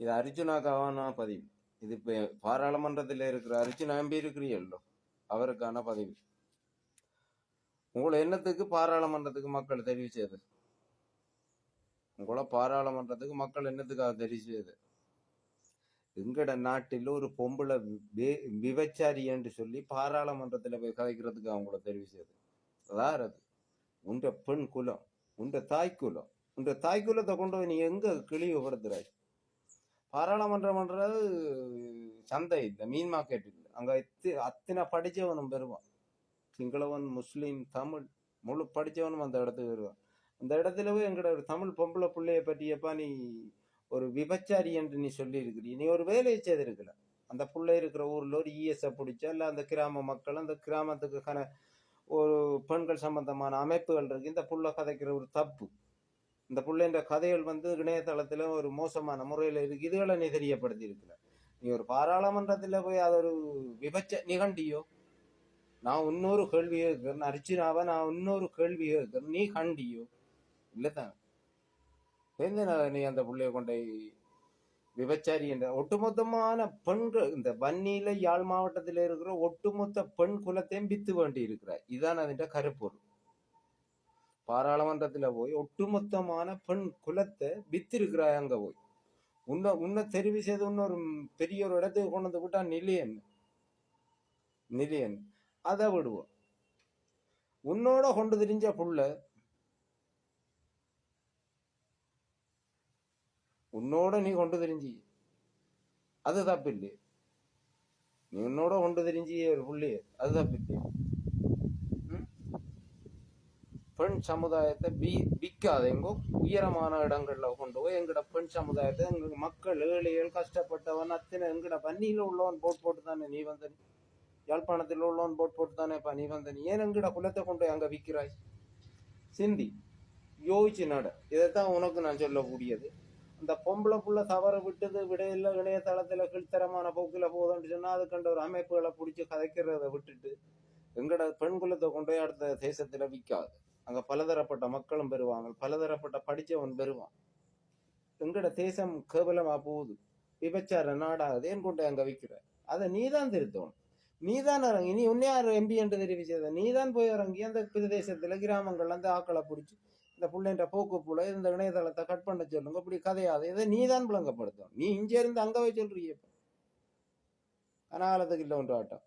இது அர்ஜுனாக்கான பதிவு. இது இப்போ பாராளுமன்றத்தில் இருக்கிற அர்ஜுனா எம்பி இருக்கிறீங்களோ அவருக்கான பதிவு. உங்களை என்னத்துக்கு பாராளுமன்றத்துக்கு மக்கள் தெரிவு செய்து உங்களை பாராளுமன்றத்துக்கு மக்கள் என்னத்துக்காக தெரிவு செய்து எங்கட நாட்டில் ஒரு பொம்பளை வி- விபச்சாரி என்று சொல்லி பாராளுமன்றத்தில் போய் கதைக்கிறதுக்கு அவங்கள தெரிவு செய்து அதாவது உண்ட பெண் குலம் உண்ட தாய் குலம் உண்ட தாய் குலத்தை கொண்டு போய் நீ எங்க கிளிவுபடுத்துறாய் பாராளுமன்றம்ன்றது சந்தை இல்லை மீன் மார்க்கெட் இல்லை. அங்கே எத்தி- அத்தனை படித்தவனும் பெறுவான். சிங்களவன் முஸ்லீம் தமிழ் முழு படித்தவனும் அந்த இடத்துக்கு வருவான். அந்த இடத்துல போய் எங்கட ஒரு தமிழ் பொம்பளை பிள்ளைய பற்றியப்பா நீ ஒரு விபச்சாரி என்று நீ சொல்லியிருக்கிறீ. நீ ஒரு வேலையை செய்திருக்கல. அந்த பிள்ளை இருக்கிற ஊரில் ஒரு இஎஸ்ஐ பிடிச்சா இல்லை அந்த கிராம மக்கள் அந்த கிராமத்துக்கு கன ஒரு பெண்கள் சம்பந்தமான அமைப்புகள் இருக்கு. இந்த புள்ள கதைக்கிற ஒரு தப்பு. இந்த பிள்ளைன்ற கதைகள் வந்து இணையதளத்தில் ஒரு மோசமான முறையில் இருக்கு இதுகளை நீ தெரியப்படுத்தி நீ ஒரு பாராளுமன்றத்தில் போய் அது ஒரு விபச்ச நிகண்டியோ நான் இன்னொரு கேள்வி கேட்கிறேன் அர்ச்சனாவை நான் இன்னொரு கேள்வி கேட்கிறேன் நீ கண்டியோ? இல்லதான். எந்த நீ அந்த பிள்ளைய கொண்டை விபச்சாரி என்ற ஒட்டுமொத்தமான பெண்கள் இந்த வன்னியில யாழ் மாவட்டத்தில் இருக்கிற ஒட்டுமொத்த பெண் குலத்தையும் வித்து வேண்டி இருக்கிறார் இதான் அதுன்ற கருப்பொருள். பாராளுமன்றத்துல போய் ஒட்டுமொத்தமான பெண் குலத்தை வித்திருக்கிறாய் அங்க போய். உன்னை உன்னை தெரிவு செய்து இன்னொரு பெரிய ஒரு இடத்துக்கு கொண்டு வந்து விட்டா நிலையன் நிலையன் அதை விடுவோம். உன்னோட கொண்டு திரிஞ்ச புள்ள உன்னோட நீ கொண்டு தெரிஞ்சி அது தப்பில்லை. நீ உன்னோட கொண்டு தெரிஞ்சி ஒரு புள்ளி அது தப்பில்லை. பெண் சமுதாயத்தை வி விற்காதேங்கோ உயரமான இடங்களில் கொண்டு போய் எங்கட பெண் சமுதாயத்தை எங்களுக்கு மக்கள் ஏழைகள் கஷ்டப்பட்டவன் அத்தனை எங்கட பன்னியில் உள்ளவன் போட் போட்டு தானே நீ வந்த யாழ்ப்பாணத்தில் உள்ளவன் போட் போட்டு தானே இப்போ நீ வந்த ஏன் எங்கட குலத்தை கொண்டு போய் அங்கே விற்கிறாய் சிந்தி யோசிச்சு நட. இதைத்தான் உனக்கு நான் சொல்லக்கூடியது. அந்த பொம்பளை புள்ள தவற விட்டது விடையில இணையதளத்துல கீழ்த்தரமான போக்குல போதும்னு சொன்னா அதுக்கண்ட ஒரு அமைப்புகளை பிடிச்சி கதைக்கிறத விட்டுட்டு எங்கட பெண் குலத்தை கொண்டு போய் அடுத்த தேசத்துல விற்காது அங்க பலதரப்பட்ட மக்களும் பெறுவாங்க. பலதரப்பட்ட படிச்சவன் பெறுவான். எங்கட தேசம் கேவலமா போகுது. விபச்சார நாடாகுது ஏன் கொண்டு அங்கே அங்க விற்கிற அதை நீதான் திருத்தணும். நீதான் இறங்கி நீ உன்னையார் எம்பி என்று தெரிவிச்சத? நீதான் போய் இறங்கி அந்த பிரதேசத்துல கிராமங்கள்ல அந்த ஆக்களை பிடிச்சி இந்த பிள்ளைன்ற போக்கு போல இந்த இணையதளத்தை கட் பண்ண சொல்லுங்க இப்படி கதையாது இதை நீ தான் விளங்கப்படுத்தும் நீ இங்கே இருந்து அங்கே போய் சொல்றீங்க இப்ப. கனாலத்துக்கு இல்லை ஒன்று ஆட்டம்.